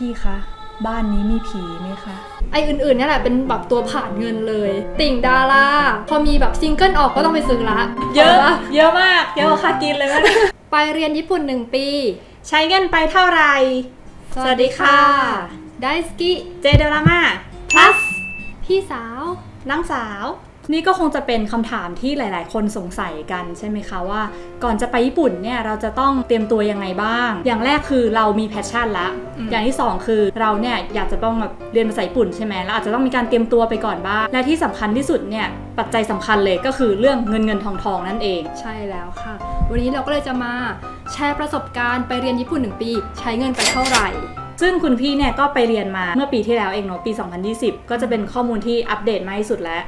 พี่คะ บ้านนี้มีผีไหมคะ ไออื่นๆเนี่ยแหละเป็นแบบตัวผ่านเงินเลย ติ่งดาราพอมีแบบซิงเกิลออกก็ต้องไปซื้อละ เยอะปเยอะมากเยอะกว่าค่ากินเลยแม่ไปเรียนญี่ปุ่นหนึ่งปี ใช้เงินไปเท่าไหร่ สวัสดีค่ะ ไดสกิ เจเดลาม่า plus พี่สาว น้องสาว นี่ก็คงจะเป็นคำถามที่หลาย ๆ คนสงสัยกันใช่ไหมคะว่า ก่อนจะไปญี่ปุ่นเนี่ยเราจะต้องเตรียมตัวยังไงบ้าง อย่างแรกคือเรามีแพชชั่นละอืมอย่างที่สองคือเราเนี่ยอยากจะต้องแบบเรียนภาษาญี่ปุ่นใช่ไหมแล้วอาจจะต้องมีการเตรียมตัวไปก่อนบ้าง และที่สำคัญที่สุดเนี่ยปัจจัยสำคัญเลยก็คือเรื่องเงินเงินทองทองนั่นเอง ใช่แล้วค่ะ วันนี้เราก็เลยจะมาแชร์ประสบการณ์ไปเรียนญี่ปุ่นหนึ่งปี ใช้เงินไปเท่าไหร่ซึ่งคุณพี่เนี่ยก็ไปเรียนมาเมื่อปีที่แล้วเองเนาะปี 2020 ก็จะเป็นข้อมูลที่อัปเดตมากที่สุดแล้ว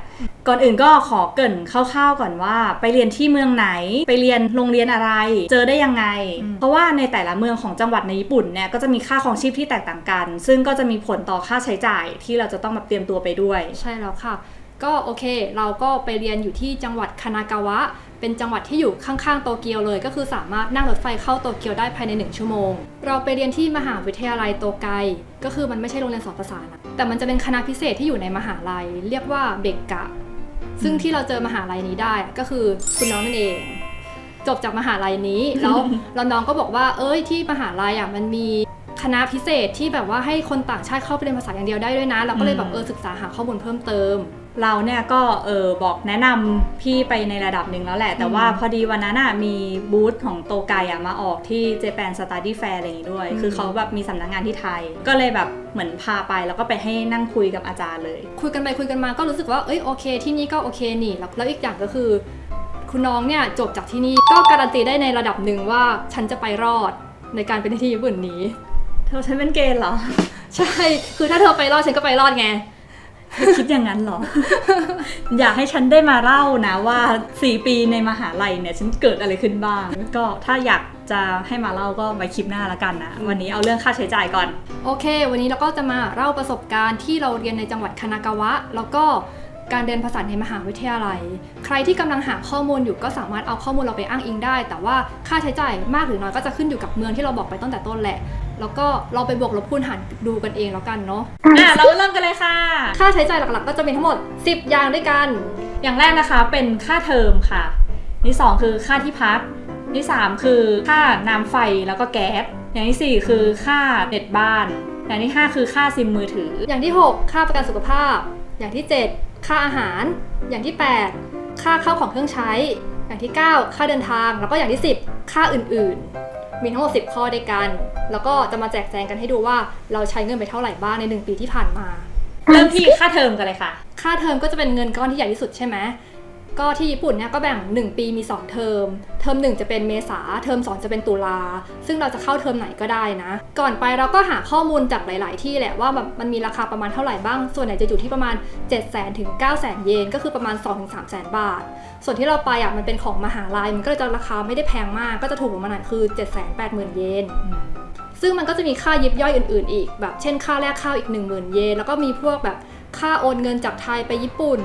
ก่อนอื่นก็ขอเกรินคร่าวๆก่อนว่า ไปเรียนที่เมืองไหน ไปเรียนโรงเรียนอะไร เจอได้ยังไงอืมเพราะว่าในแต่ละเมืองของจังหวัดในญี่ปุ่นเนี่ยก็จะมีค่าของชีพที่แตกต่างกัน ซึ่งก็จะมีผลต่อค่าใช้จ่ายที่เราจะต้องแบบเตรียมตัวไปด้วย ใช่แล้วค่ะ ก็โอเค เราก็ไปเรียนอยู่ที่จังหวัดคานากาวะ เป็นจังหวัดที่อยู่ข้างๆโตเกียวเลย ก็คือสามารถนั่งรถไฟเข้าโตเกียวได้ภายใน 1 ชั่วโมง เราไปเรียนที่มหาวิทยาลัยโตไกก็คือมันไม่ใช่โรงเรียนสอนภาษานะแต่มันจะเป็นคณะพิเศษที่อยู่ในมหาลัย เรียกว่าเบกกะ ซึ่งที่เราเจอมหาลัยนี้ได้อะก็คือคุณน้องนั่นเอง จบจากมหาลัยนี้ แล้วแล้วน้องก็บอกว่า เอ้ยที่มหาลัยอะมันมีคณะพิเศษที่แบบว่าให้คนต่างชาติเข้าไปเรียนภาษาอย่างเดียวได้ด้วยนะ เราก็เลยแบบเออศึกษาหาข้อมูลเพิ่มเติม เราเนี่ยก็เออบอกแนะนำพี่ไปในระดับหนึ่งแล้วแหละ แต่ว่าอืมพอดีวันนั้นอะมีบูธของโตไกอะมาออกที่ Japan Study Fair อะไรอย่างงี้ด้วยอืมคือเขาแบบมีสำนักงานที่ไทย ก็เลยแบบเหมือนพาไปแล้วก็ไปให้นั่งคุยกับอาจารย์เลย คุยกันไปคุยกันมาก็รู้สึกว่าเอ้ยโอเค ที่นี่ก็โอเคนี่แล้วแล้วอีกอย่างก็คือ คุณน้องเนี่ยจบจากที่นี่ก็การันตีได้ในระดับหนึ่งว่าฉันจะไปรอดในการเป็นที่ญี่ปุ่นนี้เธอฉันเป็นเกณฑ์เหรอใช่คือถ้าเธอไปรอดฉันก็ไปรอดไงเธอ คิดอย่างนั้นเหรอ อยากให้ฉันได้มาเล่านะว่า 4 ปีในมหาลัยเนี่ยฉันเกิดอะไรขึ้นบ้าง ก็ถ้าอยากจะให้มาเล่าก็ไว้คลิปหน้าละกันนะ วันนี้เอาเรื่องค่าใช้จ่ายก่อน โอเค วันนี้เราก็จะมาเล่าประสบการณ์ที่เราเรียนในจังหวัดคานากาวะ แล้วก็การเรียนภาษาในมหาวิทยาลัย ใครที่กำลังหาข้อมูลอยู่ก็สามารถเอาข้อมูลเราไปอ้างอิงได้ แต่ว่าค่าใช้จ่ายมากหรือน้อยก็จะขึ้นอยู่กับเมืองที่เราบอกไปตั้งแต่ต้นแหละ แล้วก็เราไปบวกลบคูณหารดูกันเองแล้วกันเนาะอะเราเริ่มกันเลยค่ะ ค่าใช้จ่ายหลักๆ ก็จะมีทั้งหมด 10 อย่างด้วยกัน อย่างแรกนะคะเป็นค่าเทอมค่ะที่สองคือค่าที่พักที่สามคือค่าน้ำไฟแล้วก็แก๊สอย่างที่สี่คือค่าเน็ตบ้าน อย่างที่ห้าคือค่าซิมมือถือ อย่างที่ 6 ค่าประกันสุขภาพ อย่างที่ 7 ค่าอาหาร อย่างที่ 8 ค่าเข้าของเครื่องใช้ อย่างที่ 9 ค่าเดินทาง แล้วก็อย่างที่ 10 ค่าอื่นๆ มีทั้งหมด 10 ข้อด้วยกัน แล้วก็จะมาแจกแจงกันให้ดูว่าเราใช้เงินไปเท่าไหร่บ้างใน 1 ปีที่ผ่านมา เริ่มที่ค่าเทอมกันเลยค่ะ ค่าเทอมก็จะเป็นเงินก้อนที่ใหญ่ที่สุดใช่ไหม ก็ที่ญี่ปุ่นเนี่ยก็แบ่ง 1 ปีมี 2 เทอม เทอม 1 จะเป็นเมษา เทอม 2 จะเป็นตุลา ซึ่งเราจะเข้าเทอมไหนก็ได้นะ ก่อนไปเราก็หาข้อมูลจากหลาย ๆ ที่แหละว่าแบบมันมีราคาประมาณเท่าไหร่บ้าง ส่วนใหญ่จะอยู่ที่ประมาณ7 0 0 0 0 0ถึง9 0 0 0 0เยน ก็คือประมาณ 2 3 0 0 0 0 บาท ส่วนที่เราไปอะมันเป็นของมหาลัย มันก็เลยจะราคาไม่ได้แพงมาก ก็จะถูกกว่ามันหน่อยคือ 7 8 0 0 0 0 เยนซึ่งมันก็จะมีค่ายิบย่อยอื่น ๆ อีก แบบเช่นค่าแลกข้าวอีก 1 0,000 เยน แล้วก็มีพวกแบบค่าโอนเงินจากไทยไปญี่ปุ่น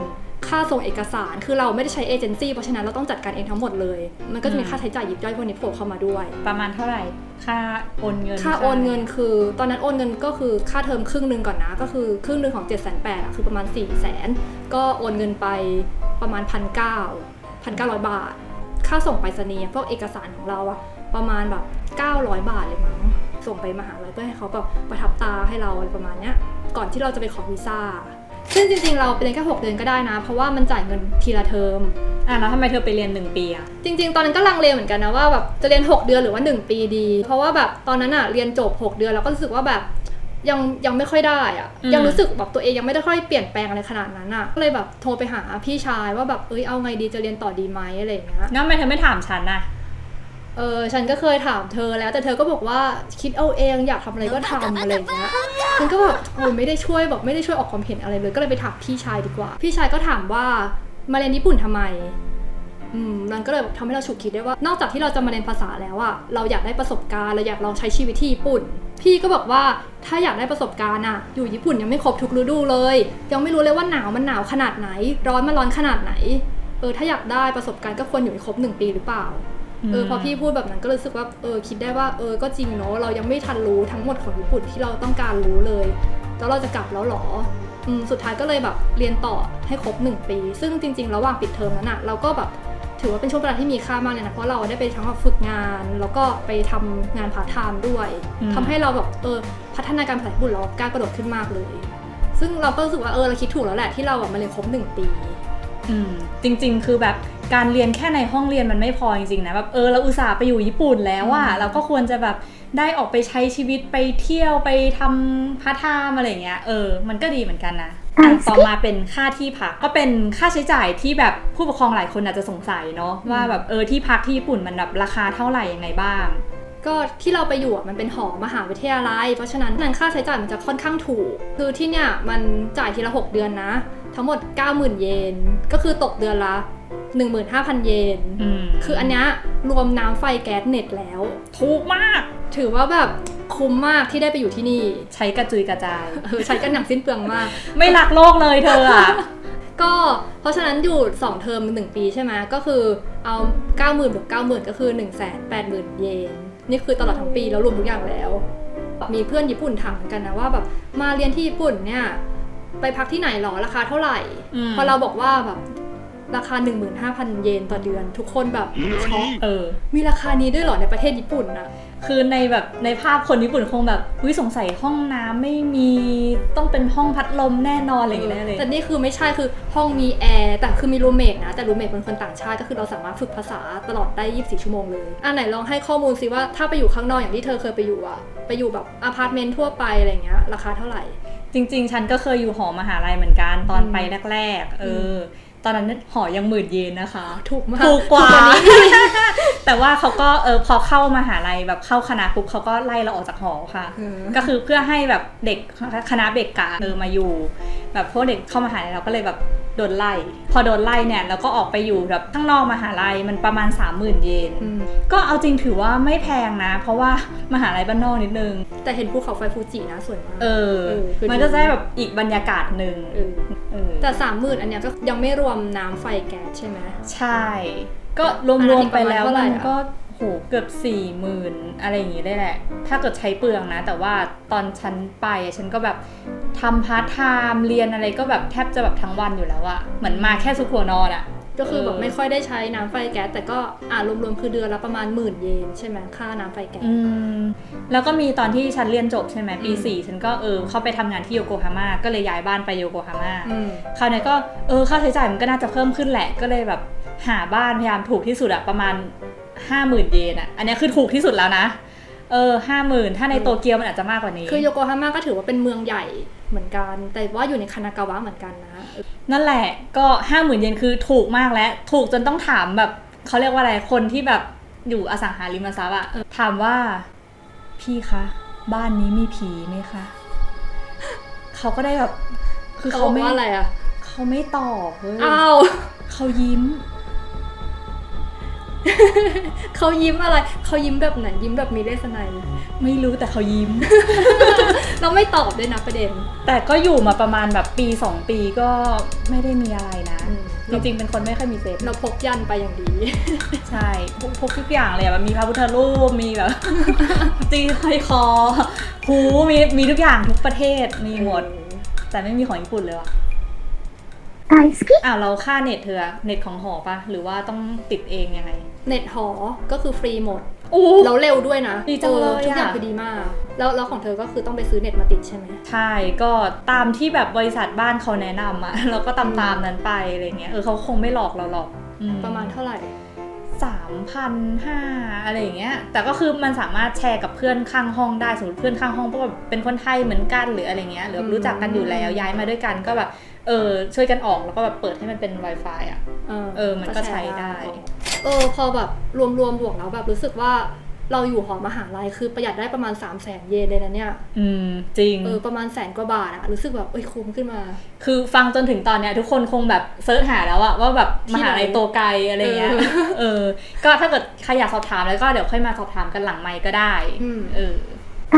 ค่าส่งเอกสาร คือเราไม่ได้ใช้เอเจนซี่เพราะฉะนั้นเราต้องจัดการเองทั้งหมดเลย มันก็จะมีอืมค่าใช้จ่ายยิบย่อยพวกนี้โผล่เข้ามาด้วย ประมาณเท่าไหร่ ค่าโอนเงิน ค่าโอนเงินคือ ตอนนั้นโอนเงินก็คือค่าเทอมครึ่งหนึ่งก่อนนะ ก็คือครึ่งหนึ่งของ7 8 0 0 0อะคือประมาณ4 0 0 0 0 0ก็โอนเงินไปประมาณ1 9 0 0 1,900บาท ค่าส่งไปรษณีย์พวกเอกสารของเราอะประมาณแบบ 900 บาทเลยมั้งส่งไปมหาลัยเพื่อให้เขาแบบประทับตาให้เราอะไรประมาณเนี้ยก่อนที่เราจะไปขอวีซ่า ซึ่งจริงๆ เราไปเรียนแค่6เดือนก็ได้นะ เพราะว่ามันจ่ายเงินทีละเทอม อะแล้วทำไมเธอไปเรียนหนึ่งปีอะ จริง ๆ ตอนนั้นก็ลังเลเหมือนกันนะว่าแบบจะเรียน 6 เดือนหรือว่า 1 ปีดี เพราะว่าแบบตอนนั้นอะเรียนจบ 6 เดือนแล้วก็รู้สึกว่าแบบยังยังไม่ค่อยได้อะอืม ยังรู้สึกแบบตัวเองยังไม่ได้ค่อยเปลี่ยนแปลงอะไรขนาดนั้นอะก็เลยแบบโทรไปหาพี่ชายว่าแบบเอ้ยเอาไงดีจะเรียนต่อดีไหมอะไรอย่างเงี้ย งั้นทำไมเธอไม่ถามฉันน่ะ เออฉันก็เคยถามเธอแล้วแต่เธอก็บอกว่าคิดเอาเองอยากทำอะไรก็ทำอะไรอย่างเงี้ยฉันก็แบบโอ้ยไม่ได้ช่วยแบบไม่ได้ช่วยออกความเห็นอะไรเลยก็เลยไปถามพี่ชายดีกว่า พี่ชายก็ถามว่ามาเรียนญี่ปุ่นทำไมอืมมันก็เลยทำให้เราฉุกคิดได้ว่า นอกจากที่เราจะมาเรียนภาษาแล้วอะเราอยากได้ประสบการณ์เราอยากลองใช้ชีวิตที่ญี่ปุ่น พี่ก็บอกว่าถ้าอยากได้ประสบการณ์อะอยู่ญี่ปุ่นยังไม่ครบทุกฤดูเลย ยังไม่รู้เลยว่าหนาวมันหนาวขนาดไหน ร้อนมันร้อนขนาดไหนเออถ้าอยากได้ประสบการณ์ก็ควรอยู่ให้ครบหนึ่งปีหรือเปล่า เออพอพี่พูดแบบนั้นก็รู้สึกว่าเออคิดได้ว่าเออก็จริงเนาะเรายังไม่ทันรู้ทั้งหมดของญี่ปุ่นที่เราต้องการรู้เลย แล้วเราจะกลับแล้วเหรออืมสุดท้ายก็เลยแบบเรียนต่อให้ครบ 1 ปี ซึ่งจริง ๆ ระหว่างปิดเทอมนั้นอะเราก็แบบถือว่าเป็นช่วงเวลาที่มีค่ามากเลยนะ เพราะเราได้ไปทั้งแบบฝึกงาน แล้วก็ไปทำงานพาร์ทไทม์ด้วยอืมทำให้เราแบบเออพัฒนาการภาษาญี่ปุ่นเราก้าวกระโดดขึ้นมากเลย ซึ่งเราก็รู้สึกว่าเออเราคิดถูกแล้วแหละที่เราแบบมาเรียนครบหนึ่งปีอืม จริง ๆ คือแบบการเรียนแค่ในห้องเรียนมันไม่พอจริงๆนะแบบเออเราอุตส่าห์ไปอยู่ญี่ปุ่นแล้วอะอืมเราก็ควรจะแบบได้ออกไปใช้ชีวิตไปเที่ยวไปทำพาร์ทไทม์อะไรอย่างเงี้ยเออ มันก็ดีเหมือนกันนะอะต่อมาเป็นค่าที่พักก็เป็นค่าใช้จ่ายที่แบบผู้ปกครองหลายคนอาจจะสงสัยเนาะว่าแบบเออที่พักที่ญี่ปุ่นมันแบบราคาเท่าไหร่ยังไงบ้างก็ที่เราไปอยู่อะมันเป็นหอมหาวิทยาลัย เพราะฉะนั้นนั้นค่าใช้จ่ายมันจะค่อนข้างถูก คือที่เนี่ยมันจ่ายทีละ 6 เดือนนะ ทั้งหมด 90,000 เยน ก็คือตกเดือนละ 15,000 เยนอืมคืออันเนี้ยรวมน้ำไฟแก๊สเน็ตแล้ว ถูกมาก ถือว่าแบบคุ้มมากที่ได้ไปอยู่ที่นี่ ใช้กระจุยกระจายเออใช้กันอย่างสิ้นเปลืองมาก ไม่รักโลกเลยเธออะก็เพราะฉะนั้นอยู่ 2 เทอมหนึ่งปีใช่ไหมก็คือเอา 90,000บวก90,000 ก็คือ 180,000 เยน นี่คือตลอดทั้งปีแล้วรวมทุกอย่างแล้ว มีเพื่อนญี่ปุ่นถามเหมือนกันนะว่าแบบมาเรียนที่ญี่ปุ่นเนี่ย ไปพักที่ไหนหรอราคาเท่าไหร่อืมพอเราบอกว่าแบบราคา 15,000 เยนต่อเดือน ทุกคนแบบช็อกเออ มีราคานี้ด้วยเหรอในประเทศญี่ปุ่นนะคือในแบบในภาพคนญี่ปุ่นคงแบบวิสงสัยห้องน้ำไม่มีต้องเป็นห้องพัดลมแน่นอนอะไรอย่างเงี้ยเลยแต่นี่คือไม่ใช่คือห้องมีแอร์แต่คือมีรูเมทนะแต่รูเมทเป็นคนต่างชาติก็คือเราสามารถฝึกภาษาตลอดได้ 24 ชั่วโมงเลย อะไหนลองให้ข้อมูลสิว่าถ้าไปอยู่ข้างนอกอย่างที่เธอเคยไปอยู่อะไปอยู่แบบอพาร์ตเมนต์ทั่วไปอะไรเงี้ยราคาเท่าไหร่ จริง ๆ ฉันก็เคยอยู่หอมหาลัยเหมือนกันตอนอืมไปแรกๆ เออ ตอนนั้นหอยังหมื่นเยนนะคะ ถูกมากถูกกว่าถูนี้แต่ว่าเขาก็เออพอเข้ามหาลัยแบบเข้าคณะปุ๊บเขาก็ไล่เราออกจากหอค่ะเออก็คือเพื่อให้แบบเด็กคณะเบกกาเออมาอยู่ แบบพวกเด็กเข้ามหาลัยเราก็เลยแบบโดนไล่พอโดนไล่เนี่ยเราก็ออกไปอยู่แบบข้างนอกมหาลัยมันประมาณ 30,000 เยนอืมก็เอาจริงถือว่าไม่แพงนะ เพราะว่ามหาลัยบ้านนอกนิดนึง แต่เห็นภูเขาไฟฟูจินะสวยมากเออเออคือมันก็จะได้แบบอีกบรรยากาศหนึ่งเออเออแต่สามหมื่นอันเนี้ยก็ยังไม่รวมน้ำไฟแก๊สใช่ไหมใช่ ก็รอันนั้วมนอีๆกไปประมาณแล้วเท่าไหร่มันอะก็ โหเกือบสี่หมื่นอะไรอย่างงี้ได้แหละ ถ้าเกิดใช้เปลืองนะ แต่ว่าตอนฉันไปอะฉันก็แบบทำพาร์ทไทม์เรียนอะไรก็แบบแทบจะแบบทั้งวันอยู่แล้วอะเหมือนมาแค่ซุกหัวนอนอะก็คือแบบเออไม่ค่อยได้ใช้น้ำไฟแก๊สแต่ก็อ่ารวมๆคือเดือนละประมาณหมื่นเยนใช่ไหมค่าน้ำไฟแก๊สอืมแล้วก็มีตอนที่ฉันเรียนจบใช่ไหมปีอืมสี่ฉันก็เออเข้าไปทำงานที่โยโกฮาม่าก็เลยย้ายบ้านไปโยโกฮาม่าอืมคราวนี้ก็เออค่าใช้จ่ายมันก็น่าจะเพิ่มขึ้นแหละก็เลยแบบหาบ้านพยายามถูกที่สุดอะประมาณ ห้าหมื่นเยนอะอันนี้คือถูกที่สุดแล้วนะ เออห้าหมื่นถ้าในโตเกียวมันอาจจะมากกว่านี้ คือโยโกฮาม่าก็ถือว่าเป็นเมืองใหญ่เหมือนกัน แต่ว่าอยู่ในคานากาวะเหมือนกันนะ นั่นแหละก็ห้าหมื่นเยนคือถูกมากแล้ว ถูกจนต้องถามแบบเขาเรียกว่าอะไรคนที่แบบอยู่อสังหาริมทรัพย์อะเออถามว่าพี่คะ บ้านนี้มีผีไหมคะเขาก็ได้แบบ คือเขาเขาบอกไม่ว่าอะไรอะเขาไม่ตอบเฮ้ยอ้าวเขายิ้ม เขายิ้มอะไร เขายิ้มแบบไหนยิ้มแบบมีเลสไนยไม่รู้แต่เขายิ้ม เราไม่ตอบด้วยนะประเด็น แต่ก็อยู่มาประมาณแบบปีสองปีก็ไม่ได้มีอะไรนะ อืม จริงๆ เป็นคนไม่ค่อยมีเซฟเราพกยันไปอย่างดี ใช่พกพกทุกอย่างเลยอะแบบมีพระพุทธรูปมีแบบจีห้อยคอหูมีมีทุกอย่างทุกประเทศมีหมด แต่ไม่มีของญี่ปุ่นเลยว่ะ 大好き อ้าวเราค่าเน็ตเธออะเน็ตของหอปะหรือว่าต้องติดเองยังไง เน็ตหอ ก็คือฟรีหมด โอ้ แล้วเร็วด้วยนะ ดีจังเลย ออทุกอย่าง อะ คือดีมาก แล้วแล้วของเธอก็คือต้องไปซื้อเน็ตมาติดใช่ไหม ใช่ก็ตามที่แบบบริษัทบ้านเขาแนะนำอะ เราก็ตามตามนั้นไปอะไรเงี้ยเออเขาคงไม่หลอกเราหรอกอื ประมาณเท่าไหร่ สามพันห้าอะไรอย่างเงี้ย แต่ก็คือมันสามารถแชร์กับเพื่อนข้างห้องได้สมมติเพื่อนข้างห้องพวกแบบเป็นคนไทยเหมือนกันหรืออะไรเงี้ยหรือแบบรู้จักกันอยู่แล้วย้ายมาด้วยกันก็แบบ เออช่วยกันออกแล้วก็แบบเปิดให้มันเป็น Wi-Fi อะ เออมันก็ใช้ได้ เออพอแบบรวมๆบวกแล้วแบบรู้สึกว่าเราอยู่หอมหาลัยคือประหยัดได้ประมาณ3 0 0แสนเยนเลยนะเนี่ย อืม จริง เออ ประมาณแสนกว่าบาทอะรู้สึกแบบเอ้ยคุ้มขึ้นมา คือฟังจนถึงตอนเนี้ยทุกคนคงแบบเซิร์ชหาแล้วอะว่าแบบที่มหาลัยไหนโตไกลอะไรเงี้ยเออเออ ก็ถ้าเกิดใครอยากสอบถามแล้วก็เดี๋ยวค่อยมาสอบถามกันหลังไมค์ก็ได้อืมเออ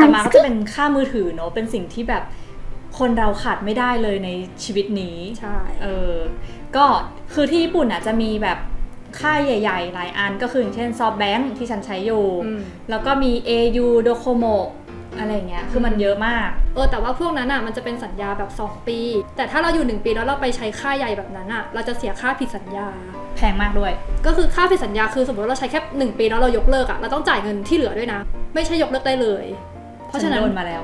ต่อมาก็จะเป็นค่ามือถือเนอะเป็นสิ่งที่แบบ คนเราขาดไม่ได้เลยในชีวิตนี้ใช่เออก็คือที่ญี่ปุ่นอะจะมีแบบค่ายใหญ่ ๆ หลายอันก็คืออย่างเช่น SoftBank ที่ฉันใช้อยู่อืมแล้วก็มี AU Docomo อะไรอย่างเงี้ย คือมันเยอะมาก เออ แต่ว่าพวกนั้นอะ มันจะเป็นสัญญาแบบ 2 ปี แต่ถ้าเราอยู่ 1 ปีแล้วเราไปใช้ค่าใหญ่แบบนั้นอะ เราจะเสียค่าผิดสัญญา แพงมากด้วย ก็คือค่าผิดสัญญาคือสมมติว่าเราใช้แค่ 1 ปีแล้วเรายกเลิกอะ เราต้องจ่ายเงินที่เหลือด้วยนะ ไม่ใช่ยกเลิกได้เลย เพราะฉะนั้นฉัโดนมาแล้ว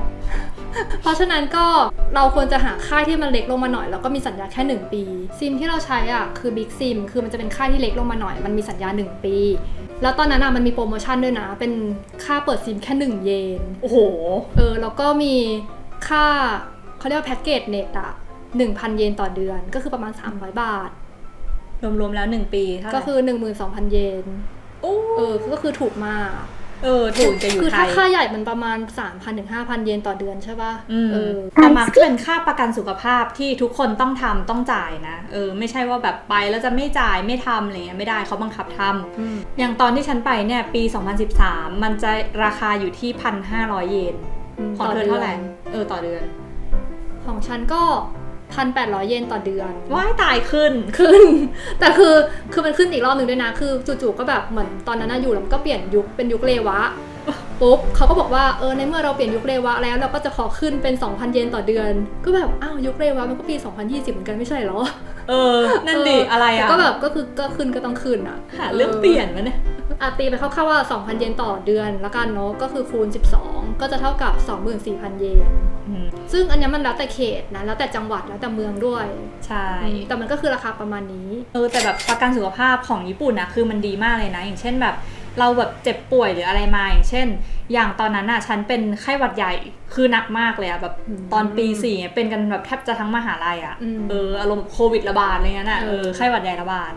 เพราะฉะนั้นก็เราควรจะหาค่ายที่มันเล็กลงมาหน่อยแล้วก็มีสัญญาแค่ 1 ปี ซิมที่เราใช้อะคือ Big Sim คือมันจะเป็นค่ายที่เล็กลงมาหน่อย มันมีสัญญา 1 ปี แล้วตอนนั้นอะมันมีโปรโมชั่นด้วยนะ เป็นค่าเปิดซิมแค่ 1 เยนโอ้โหเออแล้วก็มีค่าเขาเรียกว่าแพ็กเกจเน็ตอะ1,000 เยนต่อเดือนก็คือประมาณ 300 บาท รวมๆแล้ว 1 ปีเท่าไหร่ก็คือ 12,000 เยนโอ้เออก็คือถูกมาก เออถูกจะอยู่คือไทถ้าย ค่าใหญ่มันประมาณ 3,000ถึง5,000 เยนต่อเดือนใช่ป่ะอืม เออ แต่มาก็เป็นค่าประกันสุขภาพที่ทุกคนต้องทำต้องจ่ายนะ เออ ไม่ใช่ว่าแบบไปแล้วจะไม่จ่ายไม่ทำอะไรเงี้ยไม่ได้เขาบังคับทำอืม อย่างตอนที่ฉันไปเนี่ยปี 2013 มันจะราคาอยู่ที่ 1,500 เยน ของเธอเท่าไหร่ เออ ต่อเดือน ของฉันก็ 1,800 เยนต่อเดือนว้ายตายขึ้น ขึ้น แต่คือ คือมันขึ้นอีกรอบหนึ่งด้วยนะ คือจู่ๆก็แบบเหมือนตอนนั้นน่ะอยู่แล้วมันก็เปลี่ยนยุคเป็นยุคเลวะ ปุ๊บเขาก็บอกว่า เออ ในเมื่อเราเปลี่ยนยุคเลวะแล้วเราก็จะขอขึ้นเป็น 2,000 เยนต่อเดือน ก็แบบ อ้าว ยุคเลวะมันก็ปี 2020 เหมือนกันไม่ใช่เหรอ เออ นั่นดิ อะไรอะแต่ก็แบบ ก็คือ ก็ขึ้นก็ต้องขึ้นอะหาเรื่องเปลี่ยนวะเนี่ย อะตีไปคร่าวๆว่า 2,000 เยนต่อเดือนละกันเนาะก็คือคูณ 12 ก็จะเท่ากับ 24,000 เยนอืมซึ่งอันเนี้ยมันแล้วแต่เขตนะแล้วแต่จังหวัดแล้วแต่เมืองด้วย ใช่ แต่มันก็คือราคาประมาณนี้ เออแต่แบบประกันสุขภาพของญี่ปุ่นนะคือมันดีมากเลยนะ อย่างเช่นแบบ เราแบบเจ็บป่วยหรืออะไรมาอย่างเช่น อย่างตอนนั้นอะฉันเป็นไข้หวัดใหญ่คือหนักมากเลยอะแบบอืมตอนปีสี่เนี่ยเป็นกันแบบแทบจะทั้งมหาลัยอะอืมเอออารมณ์โควิดระบาดอะไรเงี้ยน่ะเอเอออไข้หวัดใหญ่ระบาด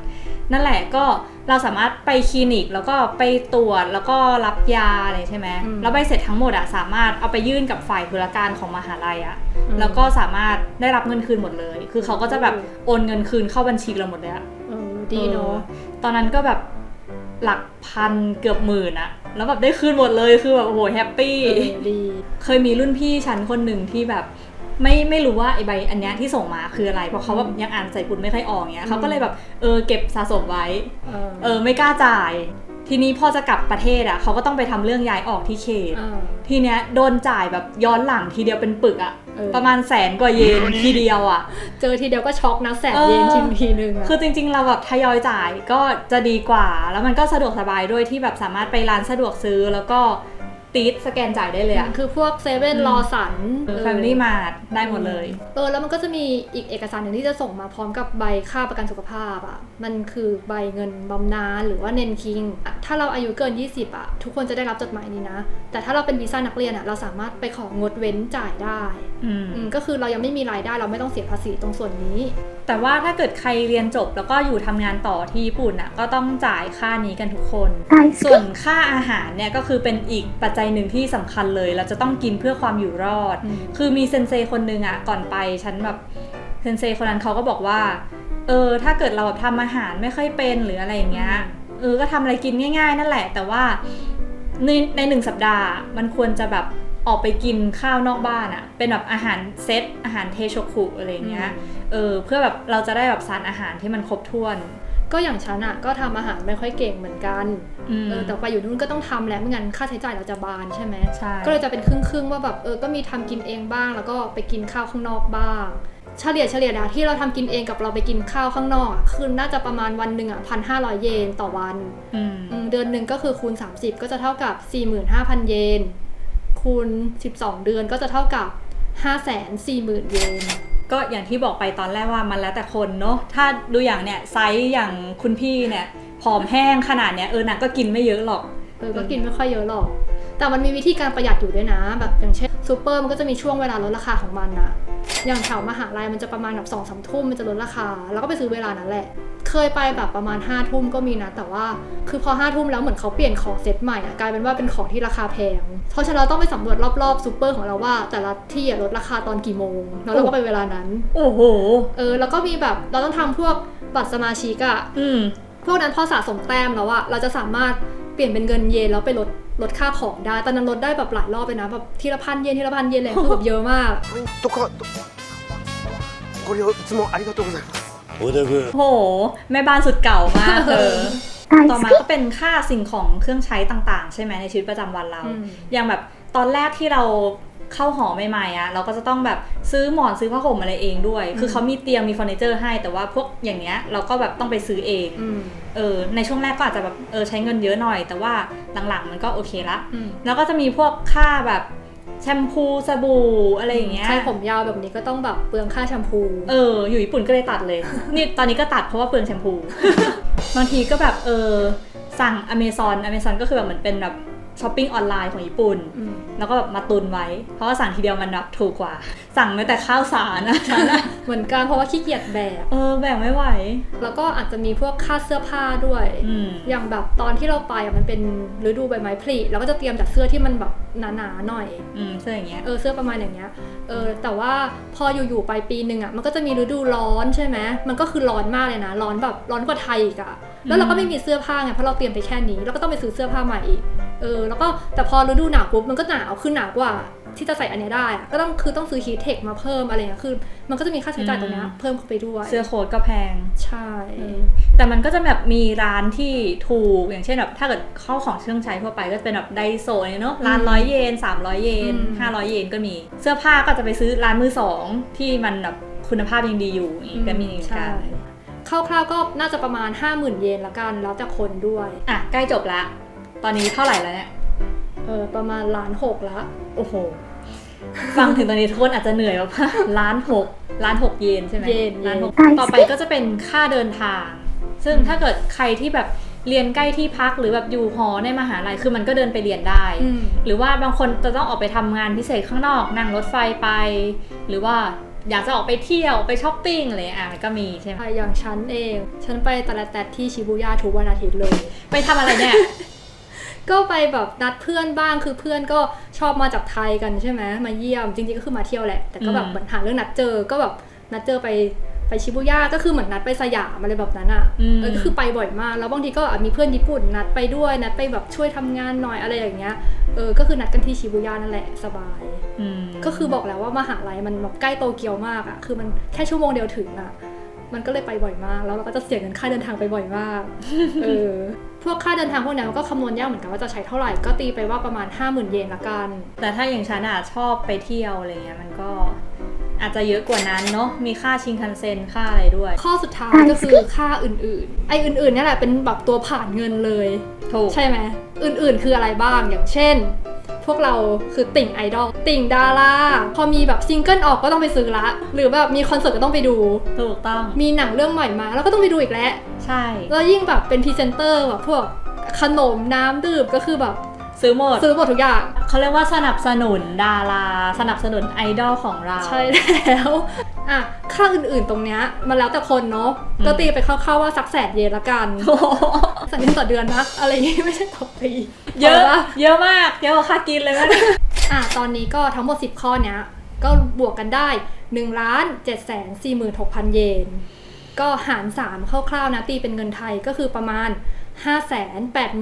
นั่นแหละก็เราสามารถไปคลินิกแล้วก็ไปตรวจแล้วก็รับยาอะไรใช่ไหมแล้วใบเสร็จทั้งหมดอะสามารถเอาไปยื่นกับฝ่ายธุรการของมหาลัยอะแล้วก็สามารถได้รับเงินคืนหมดเลย คือเขาก็จะแบบโอนเงินคืนเข้าบัญชีเราหมดเลยอะเออดีเนาะออตอนนั้นก็แบบ หลักพันเกือบหมื่นอะแล้วแบบได้คืนหมดเลยคือแบบโอ้โหแฮปปี้เออดีเคยมีรุ่นพี่ฉันคนหนึ่งที่แบบไม่ไม่รู้ว่าไอใบอันเนี้ยที่ส่งมาคืออะไร เพราะเขาแบบยังอ่านใส่ปุ่นไม่ค่อยออกเงี้ยเขาก็เลยแบบเออเก็บสะสมไว้ เออเออไม่กล้าจ่าย ทีนี้พอจะกลับประเทศอะเขาก็ต้องไปทำเรื่องย้ายออกที่เขตเออทีเนี้ยโดนจ่ายแบบย้อนหลังทีเดียวเป็นปึกอะเออประมาณแสนกว่าเยนทีเดียวอะเจอทีเดียวก็ช็อกนะแสนเออเยนทีทีนึงอะคือจริงๆ เราแบบทยอยจ่ายก็จะดีกว่า แล้วมันก็สะดวกสบายด้วยที่แบบสามารถไปร้านสะดวกซื้อแล้วก็ ตีดสแกนจ่ายได้เลยอะคือพวกเซเว่นรอสันแฟมิลี่มาร์ได้หมดเลย เออ แล้วมันก็จะมีอีกเอกสารหนึ่งที่จะส่งมาพร้อมกับใบค่าประกันสุขภาพอะมันคือใบเงินบำนาญหรือว่าเนนคิง ถ้าเราอายุเกิน 20อะทุกคนจะได้รับจดหมายนี้นะ แต่ถ้าเราเป็นวีซ่านักเรียนอะเราสามารถไปของดเว้นจ่ายได้ก็คือเรายังไม่มีรายได้เราไม่ต้องเสียภาษีตรงส่วนนี้ แต่ว่าถ้าเกิดใครเรียนจบแล้วก็อยู่ทำงานต่อที่ญี่ปุ่นอะก็ต้องจ่ายค่านี้กันทุกคน ส่วนค่าอาหารเนี่ยก็คือเป็นอีกปัจจัยหนึ่งที่สำคัญเลยเราจะต้องกินเพื่อความอยู่รอดอืมคือมีเซนเซคนหนึ่งอะก่อนไปฉันแบบเซนเซคนนั้นเขาก็บอกว่า เออ ถ้าเกิดเราแบบทำอาหารไม่ค่อยเป็นหรืออะไรอย่างเงี้ยเออก็ทำอะไรกินง่าย ๆ นั่นแหละ แต่ว่าในในหนึ่งสัปดาห์มันควรจะแบบออกไปกินข้าวนอกบ้านอะเป็นแบบอาหารเซตอาหารเทโชคุอะไรอย่างเงี้ยเออเพื่อแบบเราจะได้แบบสารอาหารที่มันครบถ้วน ก็อย่างฉันอะก็ทำอาหารไม่ค่อยเก่งเหมือนกันอืมเออแต่ไปอยู่นู่นก็ต้องทำแหล้วไม่งั้นค่าใช้จ่ายเราจะบานใช่ไหมใช่ก็เลยจะเป็นครึ่งๆว่าแบบเออก็มีทำกินเองบ้าง แล้วก็ไปกินข้าวข้างนอกบ้างเฉลี่ยเฉลี่ยนะที่เราทำกินเองกับเราไปกินข้าวข้างนอกอะคือน่าจะประมาณวันหนึ่งอะพันห้าร้อยเยนต่อวันอืมอืมเดือนหนึ่งก็คือคูณ 30 ก็จะเท่ากับ 45,000 เยนคูณ 12 เดือนก็จะเท่ากับ 540,000 เยน ก็อย่างที่บอกไปตอนแรกว่ามันแล้วแต่คนเนาะถ้าดูอย่างเนี่ยไซส์อย่างคุณพี่เนี่ยผอมแห้งขนาดเนี้ยเออนางก็กินไม่เยอะหรอก เออก็กินไม่ค่อยเยอะหรอก แต่มันมีวิธีการประหยัดอยู่ด้วยนะ แบบอย่างเช่นซูเปอร์มันก็จะมีช่วงเวลาลดราคาของมันอะอย่างแถวมหาลัยมันจะประมาณแบบสองสามทุ่มมันจะลดราคา แล้วก็ไปซื้อเวลานั้นแหละ เคยไปแบบประมาณ5้าทุ่มก็มีนะ แต่ว่าคือพอ5้าทุ่มแล้วเหมือนเขาเปลี่ยนของเซตใหม่อะกลายเป็นว่าเป็นของที่ราคาแพง เพราะฉะนั้นเราต้องไปสำรวจรอบๆซูเปอร์ของเราว่า แต่ละที่อะลดราคาตอนกี่โมง แล้วเราก็ไปเวลานั้น โอ้โห เออ แล้วก็มีแบบเราต้องทำพวกบัตรสมาชิกอะอืมพวกนั้นพอสะสมแต้มแล้วอะเราจะสามารถเปลี่ยนเป็นเงินเยนแล้วไปลด ลดค่าของได้ ตอนนั้นลดได้แบบหลายรอบเลยนะ แบบทีละพันเยนทีละพันเยนเลยคือแบบเยอะมาก ポイントカードご利用いつもありがとうございます オデブ โห แม่บ้านสุดเก่ามากเออ 大 ต่อ 好 มา き ก็เป็นค่าสิ่งของเครื่องใช้ต่างๆ ใช่ไหมในชีวิตประจำวันเรา อืม อย่างแบบตอนแรกที่เรา เข้าหอใหม่ๆอะเราก็จะต้องแบบซื้อหมอนซื้อผ้าห่มอะไรเองด้วย คือเขามีเตียงมีเฟอร์นิเจอร์ให้แต่ว่าพวกอย่างเงี้ยเราก็แบบต้องไปซื้อเองอืมเออในช่วงแรกก็อาจจะแบบเออใช้เงินเยอะหน่อย แต่ว่าหลังๆมันก็โอเคละอืมแล้วก็จะมีพวกค่าแบบแชมพูสบู่อะไรอย่างเงี้ยใครผมยาวแบบนี้ก็ต้องแบบเปลืองค่าแชมพูเอออยู่ญี่ปุ่นก็เลยตัดเลย นี่ตอนนี้ก็ตัดเพราะว่าเปลืองแชมพูบางทีก็แบบเออสั่งอเมซอนอเมซอนก็คือแบบเหมือนเป็นแบบ ช้อปปิ้งออนไลน์ของญี่ปุ่นอืมแล้วก็แบบมาตุนไว้ เพราะว่าสั่งทีเดียวมันแบบถูกกว่า สั่งไม่แต่ข้าวสารนะฉันอะเหมือนกันเพราะว่าขี้เกียจแบกเออแบ่งไม่ไหว แล้วก็อาจจะมีพวกค่าเสื้อผ้าด้วยอืมอย่างแบบตอนที่เราไปอะมันเป็นฤดูใบไม้ผลิเราก็จะเตรียมแต่เสื้อที่มันแบบหนาๆหน่อยอืมเสื้ออย่างเงี้ยเออเสื้อประมาณอย่างเงี้ยเออแต่ว่าพออยู่ๆไปปีหนึ่งอะมันก็จะมีฤดูร้อนใช่ไหมมันก็คือร้อนมากเลยนะ ร้อนแบบร้อนกว่าไทยอีกอะ แล้วเราก็ไม่มีเสื้อผ้าไงเพราะเราเตรียมไปแค่นี้เราก็ต้องไปซื้อเสื้อผ้าใหม่อีกเออแล้วก็แต่พอฤดูหนาวปุ๊บมันก็หนาวคือหนาวกว่าที่จะใส่อันเนี้ยได้อะก็ต้องคือต้องซื้อฮีทเทคมาเพิ่มอะไรเงี้ยคือ มันก็จะมีค่าใช้จ่ายตรงเนี้ยอืมเพิ่มเข้าไปด้วย เสื้อโค้ทก็แพง ใช่เออแต่มันก็จะแบบมีร้านที่ถูกอย่างเช่นแบบถ้าเกิดเข้าของเครื่องใช้ทั่วไปก็จะเป็นแบบไดโซเนี่ยเนาะร้านร้อยเยน300 เยน 500 เยนก็มี เสื้อผ้าก็จะไปซื้อร้านมือสองที่มันแบบคุณภาพยังดีอยู่อย่างงี้ก็มีเหมือนใช่กัน คร่าวๆก็น่าจะประมาณ 50,000 เยนละกันแล้วแต่คนด้วยอะใกล้จบละ ตอนนี้เท่าไหร่แล้วเนี่ย เออประมาณล้านหกละโอ้โห ฟังถึงตอนนี้ทุกคนอาจจะเหนื่อยแบบว่าล้านหกล้านหกเยนใช่ไหมเยนล้านหกเยนต่อไปก็จะเป็นค่าเดินทาง ซึ่งถ้าเกิดใครที่แบบเรียนใกล้ที่พักหรือแบบอยู่หอในมหาลัยคือมันก็เดินไปเรียนได้อืมหรือว่าบางคนจะต้องออกไปทำงานพิเศษข้างนอก นั่งรถไฟไป หรือว่า อยากจะออกไปเที่ยวไปช้อปปิ้งอะไรอะมันก็มีใช่ไหมอย่างฉันเอง ฉันไปตลาดแตดที่ชิบูย่าทุกวันอาทิตย์เลย ไปทำอะไรเนี่ย ก็ไปแบบนัดเพื่อนบ้างคือเพื่อนก็ชอบมาจากไทยกันใช่ไหมมาเยี่ยมจริงๆก็คือมาเที่ยวแหละ แต่ก็แบบอืมเหมือนหาเรื่องนัดเจอก็แบบนัดเจอไป ไปชิบูย่าก็คือเหมือนนัดไปสยามอะไรแบบนั้นอะเออก็คือไปบ่อยมาก แล้วบางทีก็อาจมีเพื่อนญี่ปุ่นนัดไปด้วยนัดไปแบบช่วยทำงานหน่อยอะไรอย่างเงี้ยเออก็คือนัดกันที่ชิบูย่านั่นแหละสบายอืมก็คือบอกแล้วว่ามหาลัยมันแบบใกล้โตเกียวมากอะคือมันแค่ชั่วโมงเดียวถึงอะมันก็เลยไปบ่อยมาก แล้วเราก็จะเสียเงินค่าเดินทางไปบ่อยมาก เออ พวกค่าเดินทางพวกเนี้ยมันก็คำนวณยากเหมือนกันว่าจะใช้เท่าไหร่ ก็ตีไปว่าประมาณ 5 0,000 เยนละกัน แต่ถ้าอย่างฉันอะชอบไปเที่ยวอะไรเงี้ยมันก็ อาจจะเยอะกว่านั้นเนาะมีค่าชิงคันเซ็นค่าอะไรด้วย ข้อสุดท้ายก็คือค่าอื่นๆ ไอ้อื่นๆเนี่ยแหละเป็นแบบตัวผ่านเงินเลยถูกใช่ไหมอื่นๆ คืออะไรบ้างอย่างเช่น พวกเราคือติ่งไอดอลติ่งดาราพอมีแบบซิงเกิลออกก็ต้องไปซื้อละ หรือแบบมีคอนเสิร์ตก็ต้องไปดู ถูกต้อง มีหนังเรื่องใหม่มาแล้วก็ต้องไปดูอีกแล้วใช่แล้วยิ่งแบบเป็นพรีเซนเตอร์แบบพวกขนมน้ำดื่มก็คือแบบ ซื้อหมดซื้อหมดทุกอย่าง เขาเรียกว่าสนับสนุนดารา สนับสนุนไอดอลของเรา ใช่แล้ว อะ ค่าอื่นๆตรงเนี้ยมันแล้วแต่คนเนาะอืมก็ตีไปคร่าวๆว่าสักแสนเยนละกันโอ้โหแสนเยนต่อเดือนนะอะไรอย่างงี้ไม่ใช่ต่อปี เยอะาปเยอะมาก เยอะกว่าค่ากินเลยมั้ยอะ ตอนนี้ก็ทั้งหมด 10 ข้อเนี้ย ก็บวกกันได้1ล้าน7แสน46,000เยน ก็หาร3คร่าวๆนะตีเป็นเงินไทยก็คือประมาณ 5 8 2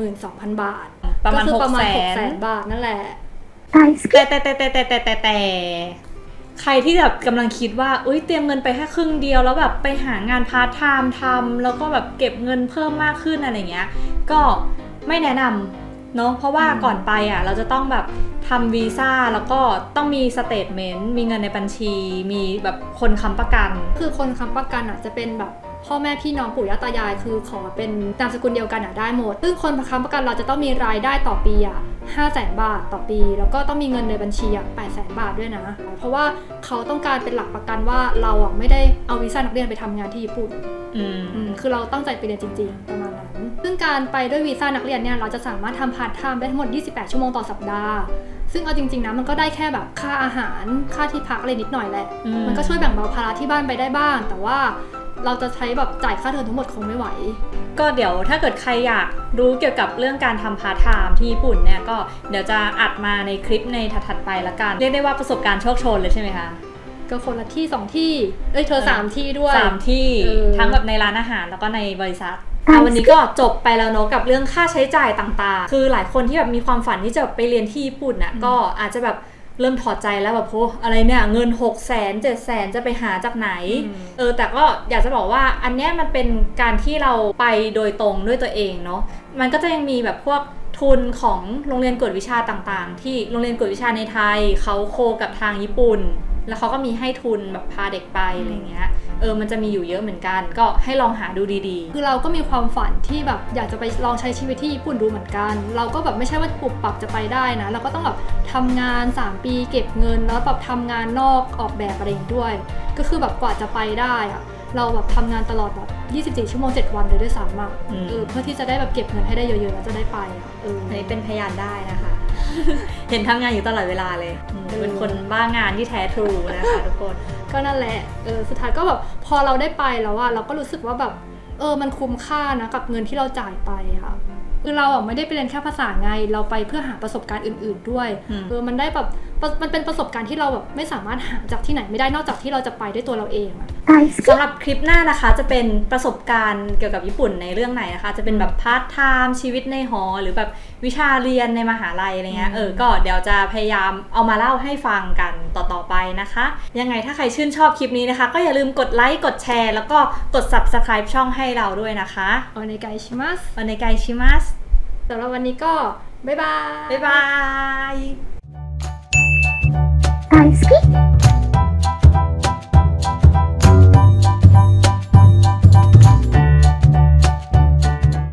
0 0 0 บาท ประมาณหกแสนบาทนั่นแหละแต่แต่แต่แต่แต่แต่แต่แต่ใครที่แบบกำลังคิดว่าอุ้ยเตรียมเงินไปแค่ครึ่งเดียวแล้วแบบไปหางานพาร์ทไทม์ทำแล้วก็แบบเก็บเงินเพิ่มมากขึ้นอะไรเงี้ย ก็ไม่แนะนำเนาะเพราะว่าก่อนไปอะเราจะต้องแบบทำวีซ่าแล้วก็ต้องมีสเตทเมนต์มีเงินในบัญชี มีแบบคนค้ำประกัน คือคนค้ำประกันอะจะเป็นแบบ พ่อแม่พี่น้องปู่ย่าตายาย คือขอเป็นนามสกุลเดียวกันอะได้หมด ซึ่งคนค้ำประกันเราจะต้องมีรายได้ต่อปีอะห้าแสนบาทต่อปี แล้วก็ต้องมีเงินในบัญชีอะแปดแสนบาทด้วยนะ เพราะว่าเขาต้องการเป็นหลักประกันว่าเราอะไม่ได้เอาวีซ่านักเรียนไปทำงานที่ญี่ปุ่นอืมอืมคือเราตั้งใจไปเรียนจริงๆประมาณนั้น ซึ่งการไปด้วยวีซ่านักเรียนเนี่ยเราจะสามารถทำพาร์ทไทม์ได้ทั้งหมด 28 ชั่วโมงต่อสัปดาห์ ซึ่งเอาจริงๆนะมันก็ได้แค่แบบค่าอาหาร ค่าที่พักอะไรนิดหน่อยแหละอืมมันก็ช่วยแบ่งเบาภาระที่บ้านไปได้บ้าง แต่ว่า เราจะใช้แบบจ่ายค่าเทอมทั้งหมดคงไม่ไหว ก็เดี๋ยวถ้าเกิดใครอยากรู้เกี่ยวกับเรื่องการทำพาร์ทไทม์ที่ญี่ปุ่นเนี่ยก็เดี๋ยวจะอัดมาในคลิปในถัดๆไปละกัน เรียกได้ว่าประสบการณ์โชคโชนเลยใช่ไหมคะก็คนละที่สองที่ เอ้ยเธอสามที่ด้วยสามที่เออทั้งแบบในร้านอาหารแล้วก็ในบริษัทอะอะวันนี้ก็จบไปแล้วเนอะกับเรื่องค่าใช้จ่ายต่างๆ คือหลายคนที่แบบมีความฝันที่จะไปเรียนที่ญี่ปุ่นน่ะก็อาจจะแบบ เริ่มถอดใจแล้วแบบโหอะไรเนี่ยเงิน6 0 0 0 0 0 7 0 0 0 0จะไปหาจากไหนอืมเออ แต่ก็อยากจะบอกว่าอันเนี้ยมันเป็นการที่เราไปโดยตรงด้วยตัวเองเนาะมันก็จะยังมีแบบพวก ทุนของโรงเรียนกวดวิชาต่างๆ ที่โรงเรียนกวดวิชาในไทยเขาโคกับทางญี่ปุ่น แล้วเขาก็มีให้ทุนแบบพาเด็กไปอะไรเงี้ยเออมันจะมีอยู่เยอะเหมือนกัน ก็ให้ลองหาดูดีคือเราก็มีความฝันที่แบบอยากจะไปลองใช้ชีวิตที่ญี่ปุ่นดูเหมือนกัน เราก็แบบไม่ใช่ว่าปุบปับจะไปได้นะ เราก็ต้องแบบทำงาน 3 ปีเก็บเงิน แล้วแบบทำงานนอกออกแบบอะไรอย่างด้วย ก็คือแบบกว่าจะไปได้อะ เราแบบทำงานตลอดแบบ 24 ชั่วโมง 7 วันเลยด้วยซ้ำอะอืม เออเพื่อที่จะได้แบบเก็บเงินให้ได้เยอะๆแล้วจะได้ไปอะเออๆอันนี้เป็นพยานได้นะคะ เห็นทำงานอยู่ตลอดเวลาเลยอืมเออ เป็นคนบ้างานที่แท้ทรูนะคะทุกคน ก็นั่นแหละ เออ สุดท้ายก็แบบพอเราได้ไปแล้วอะเราก็รู้สึกว่าแบบ เออ มันคุ้มค่านะกับเงินที่เราจ่ายไปค่ะ คือเราอะไม่ได้ไปเรียนแค่ภาษาไง เราไปเพื่อหาประสบการณ์อื่น ๆ ด้วย อืม เออ มันได้แบบประมันเป็นประสบการณ์ที่เราแบบไม่สามารถหาจากที่ไหนไม่ได้นอกจากที่เราจะไปด้วยตัวเราเองอะ สำหรับคลิปหน้านะคะจะเป็นประสบการณ์เกี่ยวกับญี่ปุ่นในเรื่องไหนนะคะ จะเป็นแบบพาร์ทไทม์ชีวิตในหอ หรือแบบวิชาเรียนในมหาลัยอะไรเงี้ยเออก็เดี๋ยวจะพยายามเอามาเล่าให้ฟังกันต่อๆไปนะคะ ยังไงถ้าใครชื่นชอบคลิปนี้นะคะ ก็อย่าลืมกดไลค์กดแชร์ แล้วก็กด subscribe ช่องให้เราด้วยนะคะโอเนกายชิมัสวันในไกชิมัสสำหรับวันนี้ก็บ๊ายบาย บ๊ายบาย Guys, click